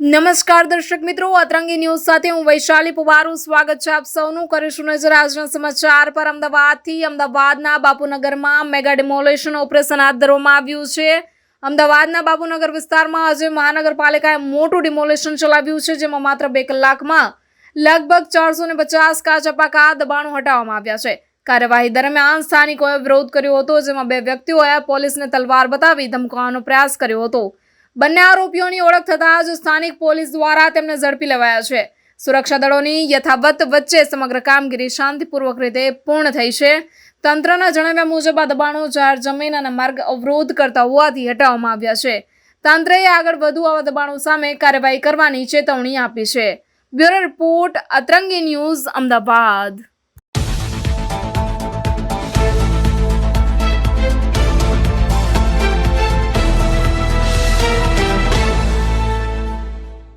નમસ્કાર દર્શક મિત્રો, અતરંગી ન્યૂઝ સાથે હું વૈશાલી પુવારું. સ્વાગત છે આપ સૌનું. કરીશું નજર આજના સમાચાર પર. અમદાવાદથી અમદાવાદના બાપુનગરમાં મેગા ડિમોલેશન ઓપરેશન હાથ ધરવામાં આવ્યું છે. અમદાવાદના બાપુનગર વિસ્તારમાં આજે મહાનગરપાલિકાએ મોટું ડિમોલેશન ચલાવ્યું છે, જેમાં માત્ર બે કલાકમાં લગભગ ચારસો ને પચાસ કાચપાકા દબાણો હટાવવામાં આવ્યા છે. કાર્યવાહી દરમિયાન સ્થાનિકોએ વિરોધ કર્યો હતો, જેમાં બે વ્યક્તિઓએ પોલીસને તલવાર બતાવી ધમકાવવાનો પ્રયાસ કર્યો હતો. બંને આરોપીઓની ઓળખ થતાં જ સ્થાનિક પોલીસ દ્વારા તેમને ઝડપી લેવાયા છે. સુરક્ષા દળોની યથાવત વચ્ચે સમગ્ર કામગીરી શાંતિપૂર્વક રીતે પૂર્ણ થઈ છે. તંત્રના જણાવ્યા મુજબ આ દબાણો જાહેર જમીન અને માર્ગ અવરોધ કરતા હોવાથી હટાવવામાં આવ્યા છે. તંત્રએ આગળ વધુ આવા દબાણો સામે કાર્યવાહી કરવાની ચેતવણી આપી છે. Bureau report, Atrangi news, Ahmedabad.